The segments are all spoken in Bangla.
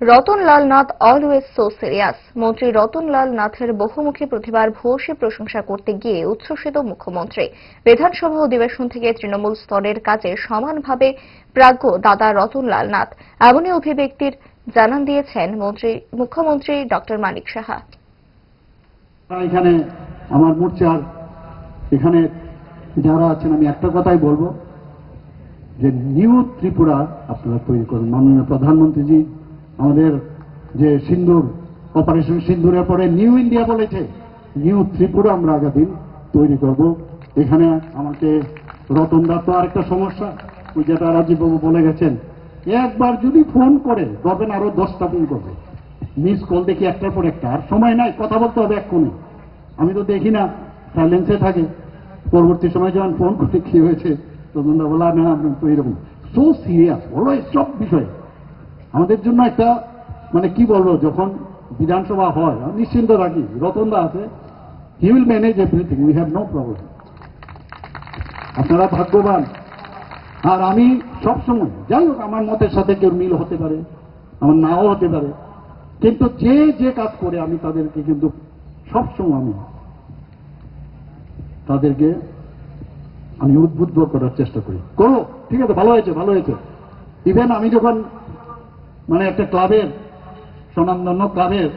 Ratanlal Nath always so serious মন্ত্রী রতনলাল নাথের বহুমুখী প্রতিভার ভূয়সী প্রশংসা করতে গিয়ে উচ্ছ্বসিত মুখ্যমন্ত্রী। বিধানসভা অধিবেশন থেকে তৃণমূল স্তরের কাজে সমানভাবে প্রাজ্ঞ দাদা রতনলাল নাথ এমনই অভিব্যক্তির জানান দিয়েছেন মন্ত্রী, মুখ্যমন্ত্রী ডক্টর মানিক সাহা। এখানে আমার মোর্চার এখানে যারা আছেন, আমি একটা কথাই বলব যে নিউ ত্রিপুরা আপনারা তৈরি করুন। মাননীয় প্রধানমন্ত্রীজি আমাদের যে সিন্দুর অপারেশন সিন্দুরের পরে নিউ ইন্ডিয়া বলেছে নিউ ত্রিপুরা আমরা আগামী তৈরি করব। এখানে আমাকে রতনদার তো আরেকটা সমস্যা ওই যেটা রাজীববাবু বলে গেছেন, একবার যদি ফোন করে করবেন আরও দশটা ফোন করবে। মিস কল দেখি একটার পর একটা, আর সময় নাই, কথা বলতে হবে এক্ষুনি আমি তো দেখি না সাইলেন্সে থাকে। পরবর্তী সময় যখন ফোন করে, কি হয়েছে? তখন তো বলা না তো এরকম। সো সিরিয়াস বলো সব বিষয়ে। আমাদের জন্য একটা মানে কি বলব, যখন বিধানসভা হয় নিশ্চিন্ত রাখি, রতনদা আছে he will manage everything we have no problem আপনারা ভাগ্যবান। আর আমি সবসময়, যাই হোক, আমার মতের সাথে কেউ মিল হতে পারে, আমার নাও হতে পারে, কিন্তু যে যে কাজ করে আমি তাদেরকে কিন্তু সবসময় আমি তাদেরকে আমি উদ্বুদ্ধ করার চেষ্টা করি। করো, ঠিক আছে, ভালো হয়েছে ভালো হয়েছে। ইভেন আমি যখন মানে একটা ক্লাবের, স্বনামধন্য ক্লাবের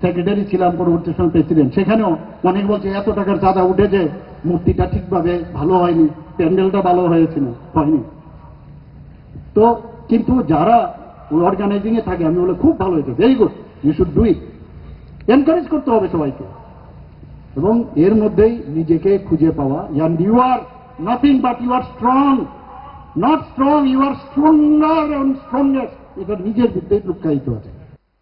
সেক্রেটারি ছিলাম, পরবর্তী সময় প্রেসিডেন্ট সেখানেও অনেক বলছে, এত টাকার চাঁদা উঠেছে, মূর্তিটা ঠিকভাবে ভালো হয়নি, প্যান্ডেলটা ভালো হয়েছিল হয়নি। তো কিন্তু যারা অর্গানাইজিং এ থাকে, আমি বলে, খুব ভালো হয়েছে very good you should do it encourage করতে হবে সবাইকে। এবং এর মধ্যেই নিজেকে খুঁজে পাওয়া and you are nothing but you are strong not strong you are stronger and strongest এটা নিজের বিদ্যেই লুকায়িত আছে।